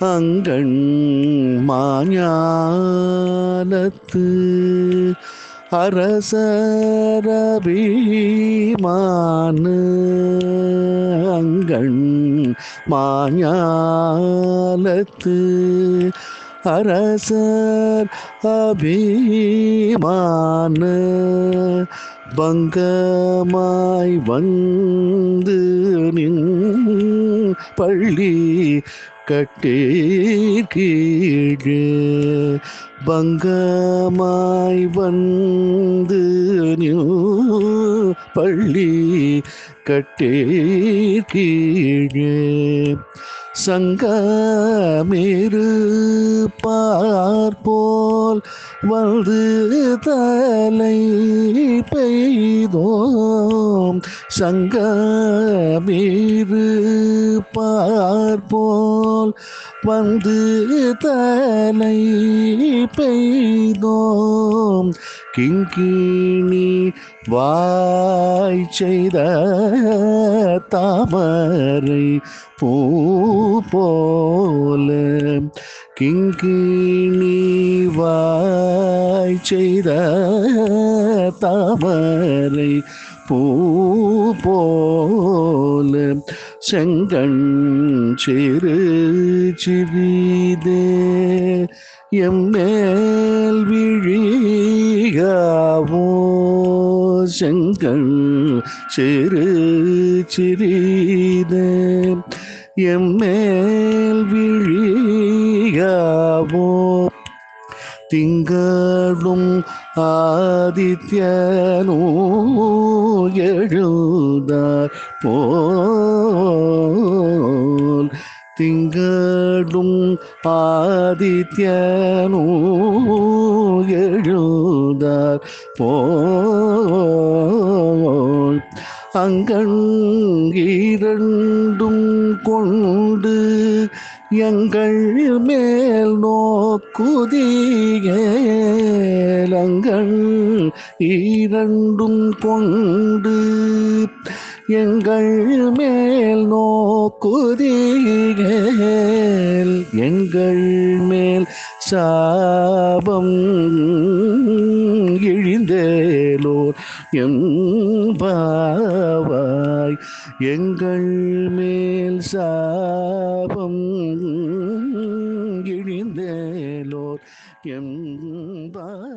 அங்கண் மாஞாலத்து அரசரபிமானு அங்கண் மாஞாலத்து அரசர் அபிமான பங்கமாய் வந்து நின் பள்ளி கட்டீர்கீழே பங்கமாய் வந்து நின் பள்ளி கட்டீர்கீழே. பார்போல் போல் வந்து தலை பெய்தோம் சங்கமேரு பார்ப்போல் வந்து தலை பெய்தோம். கிங்கிணி வாய் செய்த தாமரை பூ போல கிங்கிணி வாய் செய்த தாமரை பூ போல செங்கண் சிறு சிவிதே எம்மேல் விழிகாவோ செங்கண் சிறு சிறிதே எம்மேல் விழிகாவோ திங்களும் ஆதித்யனோ எழுதார் போல் திங்களும் ஆதித்யனோ எழுதார் போல் அங்கீரண்டும் கொண்டு எங்கள் மேல் நோக்குதியலங்கள் இரண்டும் கொண்டு எங்கள் மேல் நோக்குதிகள் எங்கள் மேல் சாபம் இழிந்தேலோர் எம்பாவாய் எங்கள் மேல் சாபம் இழிந்தேலோர் எம்பாவாய்